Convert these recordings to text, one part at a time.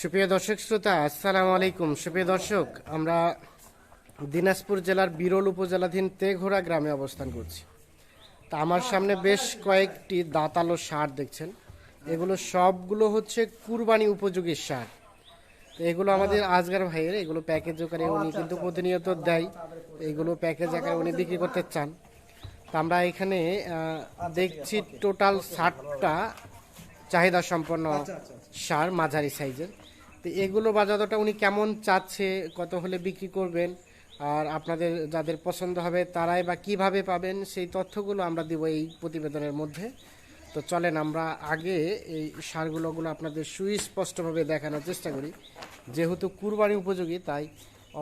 সুপ্রিয় দর্শক শ্রোতা আসসালামু আলাইকুম। সুপ্রিয় দর্শক আমরা দিনাজপুর জেলার বিরল উপজেলাধীন তেঘোড়া গ্রামে অবস্থান করছি। তা আমার সামনে বেশ কয়েকটি দাঁতালো সার দেখছেন। এগুলো সবগুলো হচ্ছে কুরবানি উপযোগী সার তো এগুলো আমাদের আজগার ভাইয়ের এগুলো প্যাকেজ আকারে উনি কিন্তু প্রতিনিয়ত দেয়। এগুলো প্যাকেজ আকারে উনি বিক্রি করতে চান। তা আমরা এখানে দেখছি টোটাল ষাটটা চাহিদা সম্পন্ন সার মাঝারি সাইজের। তো এগুলো বাজারটা উনি কেমন চাচ্ছে, কত হলে বিক্রি করবেন, আর আপনাদের যাদের পছন্দ হবে তারাই বা কীভাবে পাবেন, সেই তথ্যগুলো আমরা দিব এই প্রতিবেদনের মধ্যে। তো চলেন আমরা আগে এই সারগুলোগুলো আপনাদের সুস্পষ্টভাবে দেখানোর চেষ্টা করি। যেহেতু কুরবানি উপযোগী, তাই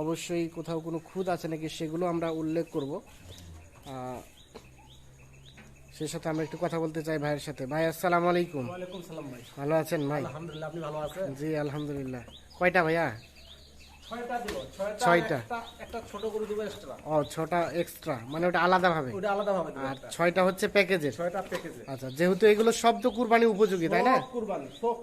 অবশ্যই কোথাও কোনো খুদ আছে নাকি সেগুলো আমরা উল্লেখ করব। সেই সাথে আমরা একটু কথা বলতে চাই ভাইয়ের সাথে। ভাই আসসালামু আলাইকুম। ভাই। ভালো আছেন ভাই? আলহামদুলিল্লাহ আপনি ভালো আছেন? জি আলহামদুলিল্লাহ। কয়টা ভাইয়া? ছয়টা দিব ছয়টা ছয়টা। একটা- একটা ছোট গরু দিব এক্সট্রা ও ছটা এক্সট্রা মানে ওটা আলাদা ভাবে ওটা আলাদা ভাবে আর ছয়টা হচ্ছে প্যাকেজের ছয়টা প্যাকেজে আচ্ছা যেহেতু এগুলো সব তো কুরবানি উপযোগী তাই না? কুরবানি সব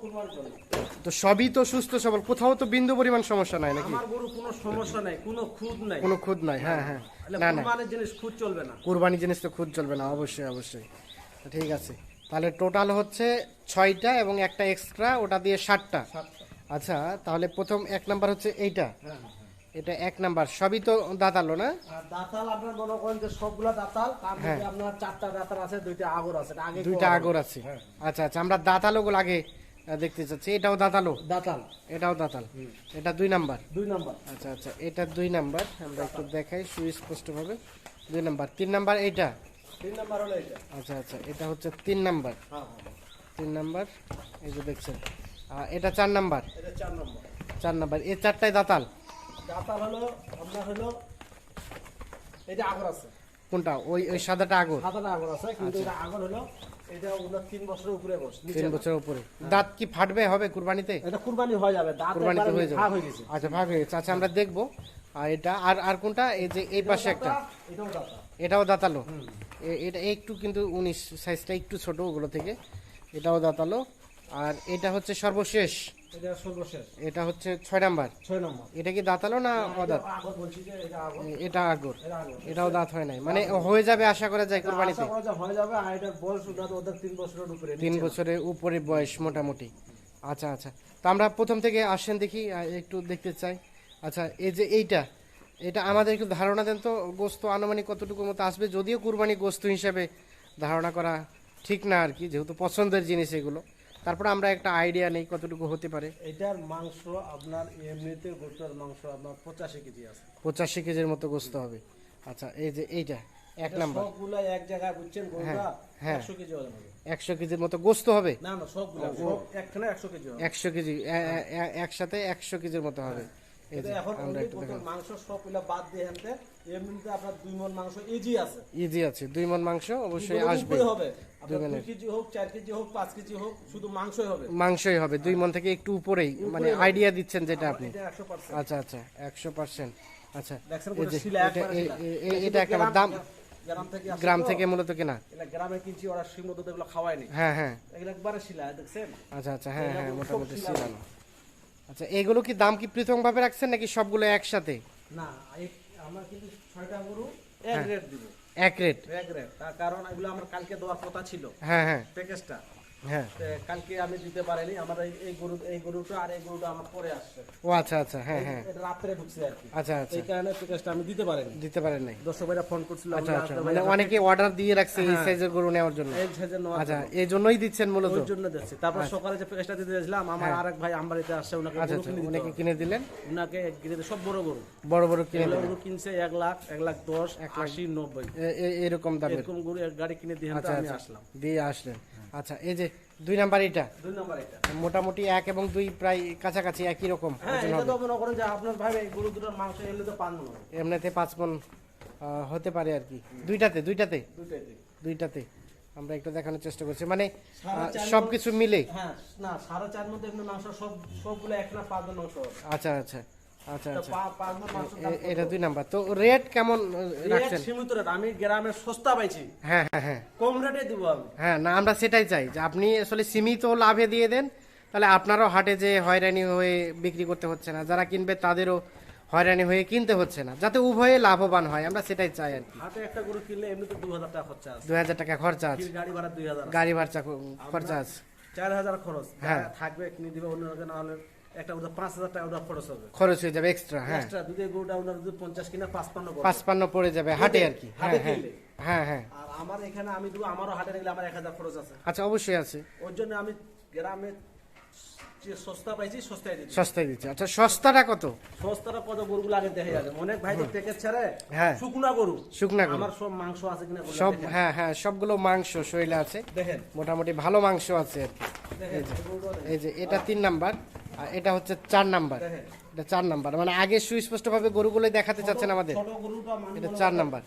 তো সবই তো সুস্থ সবল কোথাও তো বিন্দু পরিমাণ সমস্যা নাই নাকি? আমার গরু কোনো সমস্যা নাই কোনো খুদ নাই। কোনো খুদ নাই হ্যাঁ হ্যাঁ। না না। কুরবানির জিনিস খুদ চলবে না। কুরবানি জিনিস তো খুদ চলবে না অবশ্যই অবশ্যই। ঠিক আছে। তাহলে টোটাল হচ্ছে ছয়টা এবং একটা এক্সট্রা ওটা দিয়ে ষাটটা আচ্ছা তাহলে প্রথম এক নাম্বার হচ্ছে এইটা। হ্যাঁ হ্যাঁ। এটা এক নাম্বার। সবই তো দাঁতালো না? দাতাল আপনার মনে করেন যে সবগুলা দাতাল হ্যাঁ। আপনার চারটা দাতাল আছে দুইটা আগর আছে আগে দুইটা আগর আছে। আচ্ছা আচ্ছা আমরা দাঁতালো গুলো আগে দেখতে চাচ্ছি। এটাও দাঁতালো? দাতাল। এটাও দাঁতাল। এটা দুই নাম্বার? দুই নাম্বার। আচ্ছা আচ্ছা এটা দুই নাম্বার। আমরা একটু দেখাই সুস্পষ্ট ভাবে দুই নাম্বার। তিন নাম্বার এইটা? তিন নাম্বার হলো এটা আচ্ছা আচ্ছা এটা হচ্ছে তিন নাম্বার। তিন নাম্বার। এই যে দেখছেন। এটা চার নাম্বার। এটা চার নাম্বার। চার নাম্বার। এই চারটায় দাঁতাল? দাতাল হলো আপনার হলো এটা আগর আছে। কোনটা? ওই ওই সাদাটা আগর। সাদাটা আগর আছে কিন্তু এটা আগর হলো এটা তিন বছরের উপরে বস তিন বছরের উপরে। দাঁত কি ফাটবে? হবে কুরবানিতে? এটা কুরবানি হয়ে যাবে দাঁত কুরবানিতে হয়ে যাবে। ভাগ হয়ে গেছে। আচ্ছা ভাগ হয়ে গেছে। আচ্ছা আমরা দেখব। আর এটা আর আর কোনটা? এই যে এই পাশে একটা। এটাও দাঁতালো। এটা একটু কিন্তু উনিশ সাইজটা একটু ছোট ওগুলো থেকে। এটাও দাঁতালো আর এটা হচ্ছে সর্বশেষ। এটা সর্বশেষ। এটা হচ্ছে ছয় নাম্বার। ছয় নম্বর। এটা কি দাঁতালো না অদাঁত? এটা আগর। এটাও দাঁত হয় নাই। মানে হয়ে যাবে আশা করা যায় কুরবানিতে? আশা হয়ে যাবে আর এটার বয়স ওদের তিন বছরের উপরে তিন বছরের উপরে বয়স মোটামুটি। আচ্ছা আচ্ছা। তো আমরা প্রথম থেকে আসেন দেখি একটু দেখতে চাই। আচ্ছা এই যে এইটা এটা আমাদের একটু ধারণা দেন তো গোস্ত আনুমানিক কতটুকু মতো আসবে? যদিও কুরবানি গোস্ত হিসাবে ধারণা করা ঠিক না আর কি যেহেতু পছন্দের জিনিস এগুলো। তারপরে আমরা একটা আইডিয়া নেই কতটুকু হতে পারে। এটার মাংস আপনার এমনিতে গোটার মাংস আপনার পঁচাশি কেজি আছে। পঁচাশি কেজির মতো গোস্ত হবে। আচ্ছা এই যে এইটা এক নাম্বার। সবগুলা এক জায়গায় বুঝছেন গরুটা হ্যাঁ। একশো কেজি ওজন হবে একশো কেজির মতো গোস্ত হবে? না না সবগুলা সব একখানে একশো কেজি হবে। একশো কেজি একসাথে একশো কেজির মতো হবে। এই যে এখন আমরা একটু মাংস সবগুলা বাদ দিয়ে আনতে এমনিতে আপনার দুই মন মাংস ইজি আছে। ইজি আছে দুই মন মাংস অবশ্যই আসবে। হবে। দুই কেজি হোক চার কেজি হোক পাঁচ কেজি হোক শুধু মাংসই হবে। মাংসই হবে দুই মন থেকে একটু উপরেই মানে আইডিয়া দিচ্ছেন যেটা আপনি। আচ্ছা আচ্ছা একশো পার্সেন্ট আচ্ছা এটা- একটা দাম। গ্রাম থেকে মূলত কেনা। গ্রামে কিনছি ওরা শ্রীমদ এগুলো খাওয়ায়নি। হ্যাঁ হ্যাঁ। এগুলো একবারে শিলা দেখছেন? আচ্ছা আচ্ছা হ্যাঁ হ্যাঁ মোটামুটি। আচ্ছা এগুলো কি দাম কি পৃথক ভাবে রাখছেন নাকি সবগুলো একসাথে? না আমার কিন্তু ছয়টা গরু হ্যাঁ। এক রেট দিব। এক রেট। এক রেট। তার কারণ এগুলো আমার কালকে দেওয়ার কথা ছিল। হ্যাঁ হ্যাঁ। প্যাকেজটা। হ্যাঁ। কালকে আমি দিতে পারিনি আমার এই- এই গরু এই গরুটা আর এই গরুটা আমার পরে আসছে। ও আচ্ছা আচ্ছা হ্যাঁ হ্যাঁ। রাত্রে ঢুকছে আর কি। আচ্ছা আচ্ছা। এই কারণে প্যাকেজটা আমি দিতে পারিনি। দিতে পারেন নাই দর্শক ভাইরা ফোন করছিল আচ্ছা আচ্ছা। মানে ভাই অনেকে অর্ডার দিয়ে রাখছে এই সাইজের গরু নেওয়ার জন্য। এই সাইজের নেওয়ার আচ্ছা এই জন্যই দিচ্ছেন মূলত? ওই জন্য দিচ্ছি। তারপর সকালে যে প্যাকেজটা দিতে গেছিলাম আমার আরেক ভাই আমবাড়িতে আসছে ওনাকে আচ্ছা আচ্ছা। কিনে দিলেন? ওনাকে কিনে সব বড় গরু। বড় বড় কিনে গরু কিনছে এক লাখ এক লাখ দশ আশি নব্বই। এ- এ- এরকম এরকম গরু এক গাড়ি কিনে দিয়ে আমি আসলাম। দিয়ে আসলেন। আচ্ছা এই যে দুই নাম্বার এটা? দুই নম্বর এটা। মোটামুটি এক এবং দুই প্রায় কাছাকাছি একই রকম হ্যাঁ এটা তো মনে করেন যে আপনার ভাই গরু দুটোর মাংস এলে তো পান মনে এমনিতে পাঁচ মন হতে পারে আর কি। দুইটাতে দুইটাতে? দুইটাইতে দুইটাতে। আমরা একটু দেখানোর চেষ্টা করছি। মানে সবকিছু মিলে? হ্যাঁ না সাড়ে চার মধ্যে মাংস সব সবগুলো এক না পাঁচ মাংস আচ্ছা আচ্ছা। আচ্ছা আচ্ছা। এটা দুই নাম্বার। তো রেট কেমন আহ, রাখছেন? সীমিত রেট আমি গ্রামের সস্তা পাইছি। হ্যাঁ হ্যাঁ হ্যাঁ। কম রেটে দিব আমি। হ্যাঁ না আমরা সেটাই চাই যে আপনি আসলে সীমিত লাভে দিয়ে দেন তাহলে আপনারও হাটে যে হয়রানি হয়ে বিক্রি করতে হচ্ছে না যারা কিনবে তাদেরও হয়রানি হয়ে কিনতে হচ্ছে না যাতে উভয়ে লাভবান হয় আমরা সেটাই চাই আর কি। হাটে একটা গরু কিনলে এমনিতে দু হাজার টাকা খরচা আছে। দুই হাজার টাকা খরচা আছে। গাড়ি ভাড়া গাড়ি খরচা আছে। চার হাজার খরচ। হ্যাঁ। থাকবে কিনে দিবে অন্য না হলে একটা ওটা পাঁচ হাজার টাকা ওটা খরচ হবে। খরচ হয়ে যাবে এক্সট্রা হ্যাঁ। এক্সট্রা দুধে গরুটা ওনার যদি পঞ্চাশ কিনা পাঁচপান্ন পাঁচপান্ন পড়ে যাবে হাটে আর কি। হ্যাঁ হ্যাঁ। হ্যাঁ হ্যাঁ। আর আমার এখানে আমি দেবো আমারও হাটে গেলে আমার এক হাজার খরচ আছে। আচ্ছা অবশ্যই আছে। ওর জন্য আমি গ্রামে যে সস্তা পাইছি সস্তায় দিচ্ছি। সস্তায় দিচ্ছে। আচ্ছা সস্তাটা কত? সস্তাটা কত? গরুগুলো আগে দেখে যাবে। অনেক ভাই তো ছাড়ে। হ্যাঁ। শুকনা গরু। শুকনা গরু। আমার সব মাংস আছে কিনা সব হ্যাঁ হ্যাঁ সবগুলো মাংস শরীরে আছে। দেখেন। মোটামুটি ভালো মাংস আছে আর কি। এই যে এটা তিন নাম্বার। আর এটা হচ্ছে চার নাম্বার। এটা চার নাম্বার। মানে আগে সুস্পষ্ট ভাবে গরুগুলো দেখাতে চাচ্ছেন আমাদের। এটা চার নাম্বার।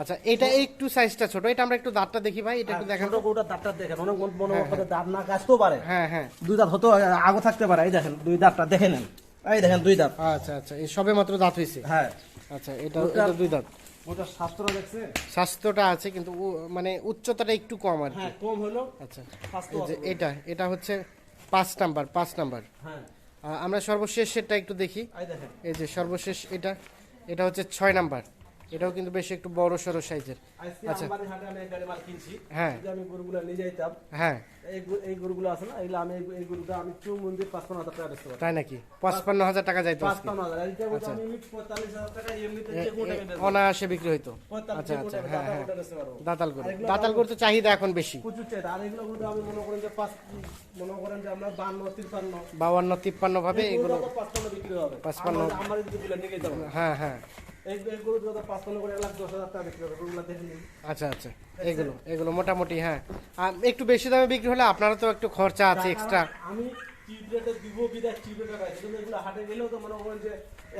আচ্ছা এটা একটু সাইজটা ছোট। এটা আমরা একটু দাঁতটা দেখি ভাই এটা একটু দেখান। ছোট গরুটা দাঁতটা দেখেন। অনেক মনে মনে দাঁত না কাটতেও পারে। হ্যাঁ হ্যাঁ। দুই দাঁত হতো আগো থাকতে পারে। এই দেখেন দুই দাঁতটা দেখে নেন। এই দেখেন দুই দাঁত। আচ্ছা আচ্ছা এই সবে মাত্র দাঁত হয়েছে। হ্যাঁ। আচ্ছা এটা এটা দুই দাঁত। ওটা শাস্ত্র দেখছে? স্বাস্থ্যটা আছে কিন্তু মানে উচ্চতাটা একটু কম আর কি। হ্যাঁ কম হলো আচ্ছা। এটা এটা হচ্ছে পাঁচ নাম্বার পাঁচ নাম্বার। হ্যাঁ। আমরা সর্বশেষ সেটটা একটু দেখি। এই যে সর্বশেষ এটা এটা হচ্ছে ছয় নাম্বার। এটাও কিন্তু বেশ একটু বড় সড়ো সাইজের। আচ্ছা। আমার হাটে আমি এক গাড়ি মাল কিনছি। হ্যাঁ। আমি গরুগুলো নিয়ে যাইতাম হ্যাঁ। এই এই গরুগুলো আছে না এগুলো আমি এই- গরুটা আমি চৌ মন্দির পাঁচপান্ন হাজার টাকা বেচতে পারি তাই নাকি? পঁচপান্ন হাজার টাকা যাইতো পাঁচপান্ন হাজার। এইটা আমি এমনি পঁয়তাল্লিশ হাজার টাকা এমনিতে আমি। অনায়াসে বিক্রি হইতো। আচ্ছা আচ্ছা। হ্যাঁ হ্যাঁ। দাতাল এগুলো দাতাল করতে চাহিদা এখন বেশি। প্রচুর চাহিদা। আর এগুলো গরুটা আমি মনে করেন যে পাঁচ মনে করেন যে আমরা বান্ন তিপ্পান্ন। বাউান্ন তিপ্পান্ন ভাবে এগুলো তো পাঁচপান্ন বিক্রি হবে। পাঁচপান্ন। আমার- আমার যদি গুলো নিয়ে যাব হ্যাঁ হ্যাঁ। আচ্ছা আচ্ছা। এগুলো এগুলো মোটামুটি হ্যাঁ। আর একটু বেশি দামে বিক্রি হলে আপনারা তো একটু খরচা আছে এক্সট্রা আমি চিপ রেটে দিব বিদায় চিপ রেটে পাইছি কিন্তু এগুলো হাটে গেলেও তো মনে করেন যে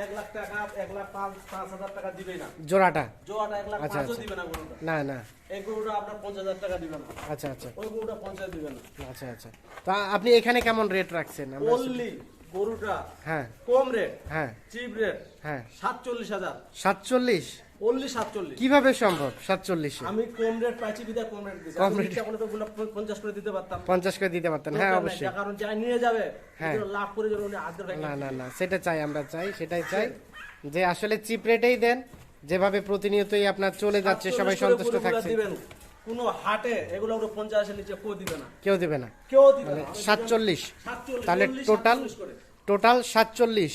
এক লাখ টাকা এক লাখ পাঁচ পাঁচ হাজার টাকা দিবে না। জোড়াটা? জোয়াটা এক লাখ আচ্ছা, পাঁচও আচ্ছা। দিবে না গরুটা। না না। এই গরুটা আপনার পঞ্চাশ হাজার টাকা দিবে না। আচ্ছা আচ্ছা। ওই গরুটা পঞ্চাশ দিবে না। আচ্ছা আচ্ছা। তা আপনি এখানে কেমন রেট রাখছেন? অনলি গরুটা হ্যাঁ। কম রেট হ্যাঁ। চিপ রেট হ্যাঁ। সাতচল্লিশ হাজার। সাতচল্লিশ? অনলি সাতচল্লিশ। কীভাবে সম্ভব সাতচল্লিশে? আমি কম রেট পাইছি বিদায় কম রেট কম ইচ্ছা করলে তো পঞ্চাশ করে দিতে পারতাম। পঞ্চাশ করে দিতে হ্যাঁ অবশ্যই। কারণ যাই নিয়ে যাবে হ্যাঁ। লাভ করে যাবে উনি আদ্র না না না সেটা চাই আমরা চাই সেটাই চাই। যে আসলে চিপ রেটেই দেন যেভাবে প্রতিনিয়তই আপনার চলে যাচ্ছে সবাই 48 সন্তুষ্ট থাকছে। কোনো হাটে এগুলো ওটা পঞ্চাশের নিচে কেউ দিবে না। কেউ দেবে না। কেউ দিবে না। মানে সাতচল্লিশ সাতচল্লিশ, তাহলে টোটাল। টোটাল সাতচল্লিশ।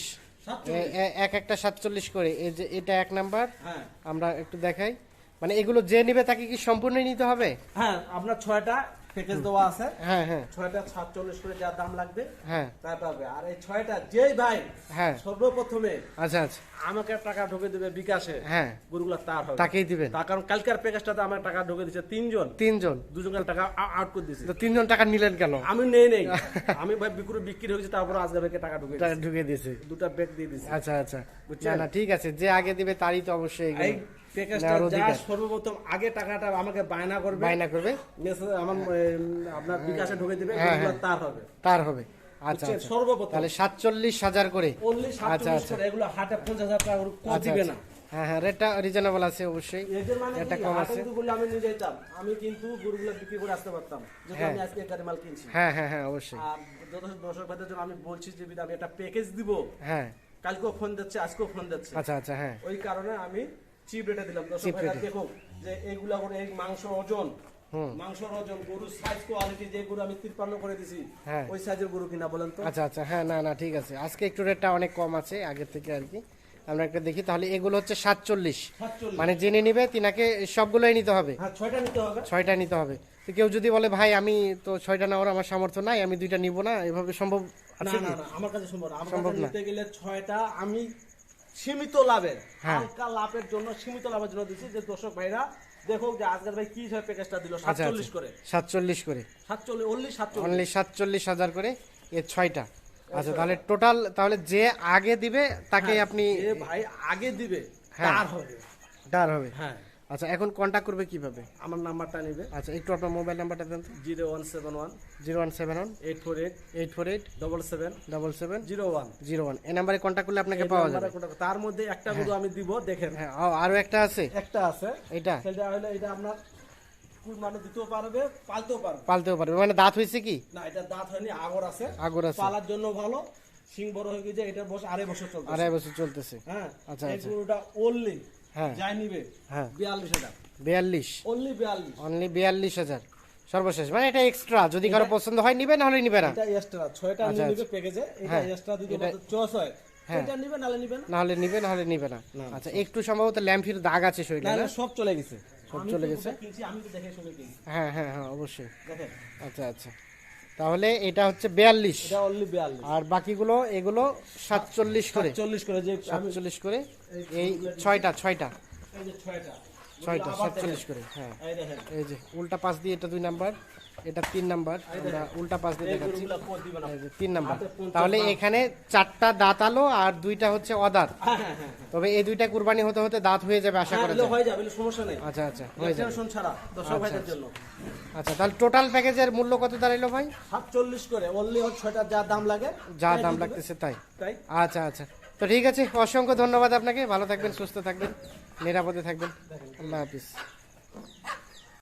এক একটা সাতচল্লিশ করে। এই যে এটা এক নাম্বার। হ্যাঁ। আমরা একটু দেখাই। মানে এগুলো যে নিবে তাকে কি সম্পূর্ণই নিতে হবে? হ্যাঁ আপনার ছয়টা প্যাকেজ দেওয়া আছে? হ্যাঁ হ্যাঁ। ছয়টা সাতচল্লিশ করে যা দাম লাগবে হ্যাঁ। তা পাবে। আর এই ছয়টা যেই ভাই হ্যাঁ। সর্বপ্রথমে আচ্ছা আচ্ছা। আমাকে টাকা ঢুকে দেবে বিকাশে হ্যাঁ। গরুগুলা তার হবে। তাকেই দিবেন। তার কারণ কালকার প্যাকেজটাতে আমার টাকা ঢুকে দিচ্ছে তিনজন। তিনজন। দুজন টাকা আউট করে তো তিনজন টাকা নিলেন কেন? আমি নেই নেই। আমি ভাই বিক্রি বিক্রি হয়েছে তারপর আজকে ব্যাগে টাকা ঢুকে টাকা দিয়েছি। ঢুকে দিয়েছে। দুটা ব্যাগ দিয়ে দিচ্ছি আচ্ছা আচ্ছা। না ঠিক আছে। যে আগে দিবে তারই তো অবশ্যই প্যাকেজটা যা সর্বপ্রথম আগে টাকাটা আমাকে বায়না করবে বায়না করবে। আমার আপনার বিকাশে ঢুকে দিবে হ্যাঁ, হ্যাঁ। তার হবে। তার হবে। আচ্ছা সর্বপ্রথম। তাহলে সাতচল্লিশ হাজার করে। আচ্ছা, আচ্ছা। এগুলো হাটে পঞ্চাশ হাজার টাকা কম দিবে। না। হ্যাঁ হ্যাঁ রেটটা রিজনেবল আছে অবশ্যই। এটা কম আছে। আমি নিয়ে যেতাম আমি কিন্তু গরুগুলো বিক্রি করে আসতে পারতাম। যদি হ্যাঁ। আমি আজকে এক মাল কিনছি। হ্যাঁ হ্যাঁ হ্যাঁ অবশ্যই। আর যত দর্শক ভাইদের জন্য আমি বলছি যে আমি একটা প্যাকেজ দিব। হ্যাঁ। কালকেও ফোন দিচ্ছে আজকেও ফোন দিচ্ছে। আচ্ছা আচ্ছা হ্যাঁ। ওই কারণে আমি চিপ রেটে দিলাম। দর্শক ভাইরা দেখো যে এইগুলা করে এই মাংস ওজন মাংসর ওজন গরুর সাইজ কোয়ালিটি যে গরু আমি তিরপান্ন করে দিছি হ্যাঁ। ওই সাইজের গরু কিনা বলেন তো? আচ্ছা আচ্ছা হ্যাঁ না না ঠিক আছে। আজকে একটু রেটটা অনেক কম আছে আগের থেকে আর কি। আমরা একটা দেখি তাহলে এগুলো হচ্ছে সাতচল্লিশ। মানে জেনে নিবে তিনাকে সবগুলোই নিতে হবে। হ্যাঁ ছয়টা নিতে হবে। ছয়টা নিতে হবে। তো কেউ যদি বলে ভাই আমি তো ছয়টা নেওয়ার আমার সামর্থ্য নাই আমি দুইটা নিব না এভাবে সম্ভব আছে আমার কাছে সম্ভব না। সম্ভব না। গেলে ছয়টা আমি সীমিত লাভের হ্যাঁ। হালকা লাভের জন্য সীমিত লাভের জন্য দিচ্ছি। যে দর্শক ভাইরা দেখো যে আজকের ভাই কি হিসাবে প্যাকেজটা দিল? আচ্ছা সাতচল্লিশ করে। সাতচল্লিশ করে। সাতচল্লিশ অনলি সাতচল্লিশ। অনলি সাতচল্লিশ হাজার করে এর ছয়টা। আচ্ছা তাহলে টোটাল তাহলে যে আগে দিবে তাকে আপনি যে ভাই আগে দিবে হ্যাঁ। তার হবে। ডার হবে। হ্যাঁ। আচ্ছা এখন কন্ট্যাক্ট করবে কীভাবে? আমার নাম্বারটা নিবে। আচ্ছা একটু আপনার মোবাইল নাম্বারটা দেন zero one seven one. Zero one seven one. Eight four eight. Eight four eight. Double seven double seven zero one. Zero one. এই নাম্বারে কন্ট্যাক্ট করলে আপনাকে পাওয়া যাবে। তার মধ্যে একটা গরু আমি দিব দেখেন। হ্যাঁ ও, আরও একটা আছে? একটা আছে। এটা সেটা হলো এটা আপনার মানে দিতেও পারবে পালতেও পারবে। পালতেও পারবে। মানে দাঁত হয়েছে কি? না এটা দাঁত হয়নি আগর আছে। আগর আছে। পালার জন্য ভালো। সিং বড় হয়ে গেছে এটার বয়স আড়াই বছর চলছে আড়াই বছর চলতেছে। হ্যাঁ আচ্ছা, এই। গরুটা ওনলি হ্যাঁ। যাই নিবে হ্যাঁ। বিয়াল্লিশ হাজার। বিয়াল্লিশ। অনলি বিয়াল্লিশ। অনলি বিয়াল্লিশ হাজার। সর্বশেষ। মানে এটা এক্সট্রা যদি কারও পছন্দ হয় নিবে না হলে নিবে না। এটা এক্সট্রা ছয়টা আচ্ছা, নিবে প্যাকেজে এটা হ্যাঁ, এক্সট্রা দিতে চয়েস হয়। এটা নিবে নালে নিবে না? না নিবে না হলে নিবে না। আচ্ছা একটু সম্ভবত ল্যাম্পির দাগ আছে শরীরে না না না, সব চলে গেছে। সব চলে গেছে? আমি তো দেখে শুনে কিনছি। হ্যাঁ হ্যাঁ হ্যাঁ অবশ্যই। দেখেন। আচ্ছা আচ্ছা। তাহলে এটা হচ্ছে বিয়াল্লিশ। আর বাকিগুলো এগুলো সাতচল্লিশ করে। চল্লিশ করে যে সাতচল্লিশ করে। এই ছয়টা ছয়টা। ছয়টা। সাতচল্লিশ করে হ্যাঁ। এই এই যে উল্টা পাশ দিয়ে এটা দুই নাম্বার। এটা তিন নাম্বার আমরা উল্টা পাশ দিয়ে দেখাচ্ছি। তিন নাম্বার। তাহলে এখানে চারটা দাঁত আলো আর দুইটা হচ্ছে অদাঁত। হ্যাঁ হ্যাঁ হ্যাঁ তবে এই দুইটা কুরবানি হতে হতে দাঁত হয়ে যাবে আশা করা যায়। হয়ে যাবে সমস্যা নেই। আচ্ছা আচ্ছা হয়ে যাবে। টেনশন ছাড়া দর্শক ভাইদের জন্য। আচ্ছা। তাহলে টোটাল প্যাকেজের মূল্য কত দাঁড়াইলো ভাই? সাতচল্লিশ করে অনলি ছয়টা যা দাম লাগে যা দাম লাগতেছে তাই। তাই? আচ্ছা আচ্ছা। তো ঠিক আছে অসংখ্য ধন্যবাদ আপনাকে। ভালো থাকবেন সুস্থ থাকবেন নিরাপদে থাকবেন। আল্লাহ হাফিজ।